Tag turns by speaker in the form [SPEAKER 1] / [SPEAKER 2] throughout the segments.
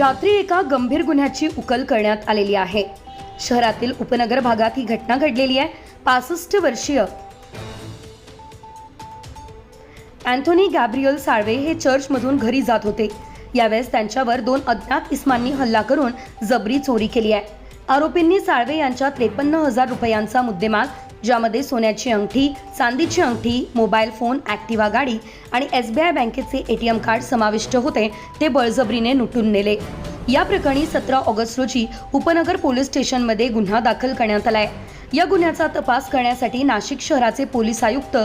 [SPEAKER 1] रात्री एका गंभीर गुन्ह्याची उकल करण्यात आलेली आहे. शहरातील उपनगर भागात ही घटना घडलेली आहे. पासष्ट वर्षीय अँथोनी गॅब्रियल साळवे हे चर्चमधून घरी जात होते. यावेळेस त्यांच्यावर दोन अज्ञात इस्मांनी हल्ला करून जबरी चोरी केली आहे. आरोपींनी साळवे यांच्या त्रेपन्न हजार रुपयांचा मुद्देमाल ज्यामध्ये सोन्याची अंगठी चांदीची अंगठी मोबाईल फोन ॲक्टिवा गाडी आणि एस बी आय बँकेचे ए टी एम कार्ड समाविष्ट होते ते बळजबरीने लुटून नेले. या प्रकरणी सतरा ऑगस्ट रोजी उपनगर पोलीस स्टेशनमध्ये गुन्हा दाखल करण्यात आलाय. या गुन्ह्याचा तपास करण्यासाठी नाशिक शहराचे पोलीस आयुक्त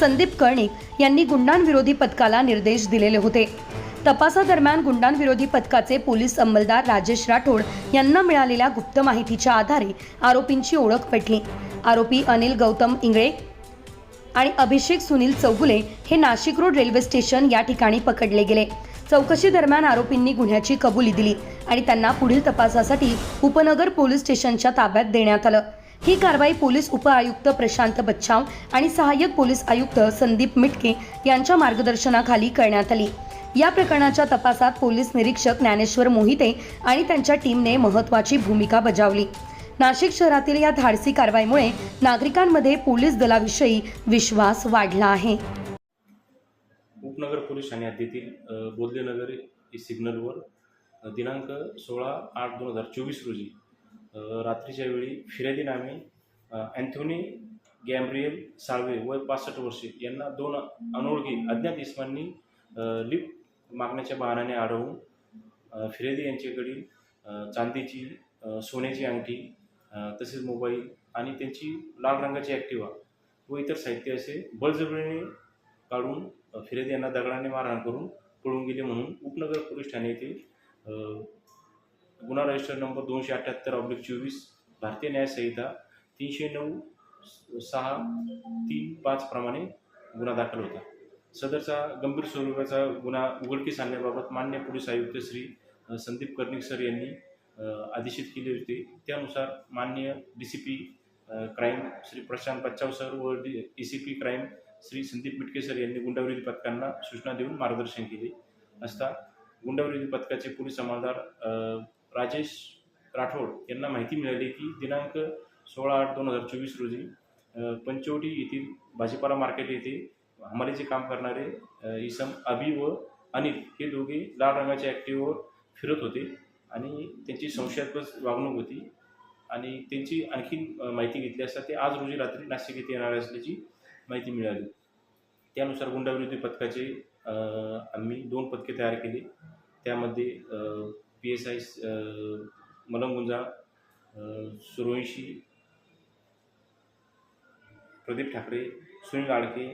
[SPEAKER 1] संदीप कर्णिक यांनी गुंडांविरोधी पथकाला निर्देश दिलेले होते. तपासादरम्यान गुंडांविरोधी पथकाचे पोलीस अंमलदार राजेश राठोड यांना मिळालेल्या गुप्त माहितीच्या आधारे आरोपींची ओळख पटली. आरोपी अनिल गौतम इंगळे आणि अभिषेक सुनील चौगुले हे नाशिक रोड रेल्वे स्टेशन या ठिकाणी पकडले गेले. चौकशी दरम्यान आरोपींनी गुन्ह्याची कबुली दिली आणि त्यांना पुढील तपासासाठी उपनगर पोलीस स्टेशनच्या ताब्यात देण्यात आलं. ही कारवाई पोलीस उपआयुक्त प्रशांत बच्चाव आणि सहाय्यक पोलीस आयुक्त संदीप मिटके यांच्या मार्गदर्शनाखाली करण्यात आली. या प्रकरणाच्या तपासात पोलीस निरीक्षक ज्ञानेश्वर मोहिते आणि त्यांच्या टीमने महत्त्वाची भूमिका बजावली. नाशिक शहरातील या धाडसी कारवाईमुळे नागरिकांमध्ये पोलीस दलाविषयी विश्वास वाढला आहे.
[SPEAKER 2] उपनगर पोलीस ठाणे हद्दीतील अ, बोधलेनगर सिग्नलवर दिनांक सोळा आठ दोन हजार चोवीस रोजी रात्रीच्या वेळी फिर्यादी नामे अँथोनी गॅम्ब्रियल साळवे वय पासष्ट वर्षे यांना दोन अनोळखी अज्ञात इस्मांनी लिफ्ट मागण्याच्या बहाण्याने आढळून फिरेदी यांच्याकडील चांदीची सोन्याची अंगठी तसेच मोबाईल आणि त्यांची लाल रंगाची ॲक्टिवा व इतर साहित्य असे बळजबरीने काढून फिरेदी यांना दगडाने मारहाण करून पळून गेले म्हणून उपनगर पोलीस ठाणे येथे गुन्हा रजिस्टर नंबर दोनशे अठ्ठ्याहत्तर ऑब्लिक चोवीस भारतीय न्यायसंहिता तीनशे नऊ सहा तीन पाचप्रमाणे गुन्हा दाखल होता. सदरचा गंभीर स्वरूपाचा गुन्हा उघडकीस आणण्याबाबत मान्य पोलीस आयुक्त श्री संदीप कर्णिक सर यांनी आदेशित केले होते. त्यानुसार मान्य D C P crime Shri Prashant Bachchav sir व D D C P crime Shri Sandeep Mitke sir यांनी गुंडाविरोधी पथकांना सूचना देऊन मार्गदर्शन केले. असता गुंडाविरोधी पथकाचे पोलीस अंमलदार राजेश राठोड यांना माहिती मिळाली की दिनांक सोळा आठ दोन हजार चोवीस रोजी पंचवटी येथील भाजीपाला मार्केट येथे हमालीचे काम करणारे इसम अभि व अनिल हे दोघे लाल रंगाच्या ॲक्टिव्हवर फिरत होते आणि त्यांची संशयास्पद वागणूक होती आणि त्यांची आणखी माहिती घेतली असता ते आज रोजी रात्री नाशिक येथे येणार असल्याची माहिती मिळाली. त्यानुसार गुंडाविरोधी पथकाचे आम्ही दोन पथके तयार केली. त्यामध्ये P S I Malangunja Survanshi Pradeep Thakare Sunil Adke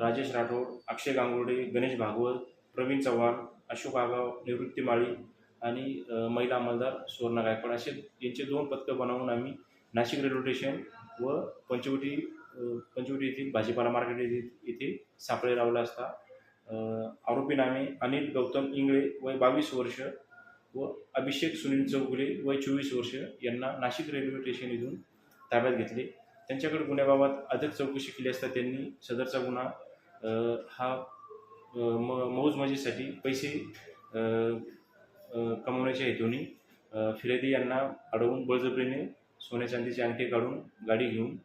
[SPEAKER 2] Rajesh Rathod Akshay Gangurde Ganesh Bhagwat Pravin Chavan Ashok Agav Nivrutti Mali आणि महिला अंमलदार सुवर्णा गायकवाड असे यांचे दोन पथकं बनवून आम्ही नाशिक रेल्वे स्टेशन व पंचवटी पंचवटी येथील भाजीपाला मार्केट येथे येथे सापळे लावला असता. आरोपी नामे अनिल गौतम इंगळे वय बावीस वर्ष व अभिषेक सुनील चौगुले वय चोवीस वर्ष यांना नाशिक रेल्वे स्टेशन इथून ताब्यात घेतले. त्यांच्याकडे गुन्ह्याबाबत अधिक चौकशी केली असता त्यांनी सदरचा गुन्हा हा म मौजमजेसाठी पैसे कमवण्याच्या हेतूने अ, फिर्यादी यांना अडवून बळजबरीने सोन्या चांदीची अंगठे काढून गाडी घेऊन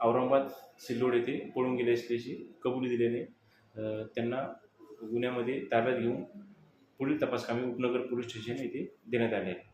[SPEAKER 2] औरंगाबाद सिल्लोड येथे पळून गेले असल्याची कबुली दिल्याने त्यांना गुन्ह्यामध्ये ताब्यात घेऊन पुढील तपासकामी उपनगर पोलीस स्टेशन येथे देण्यात आले आहे.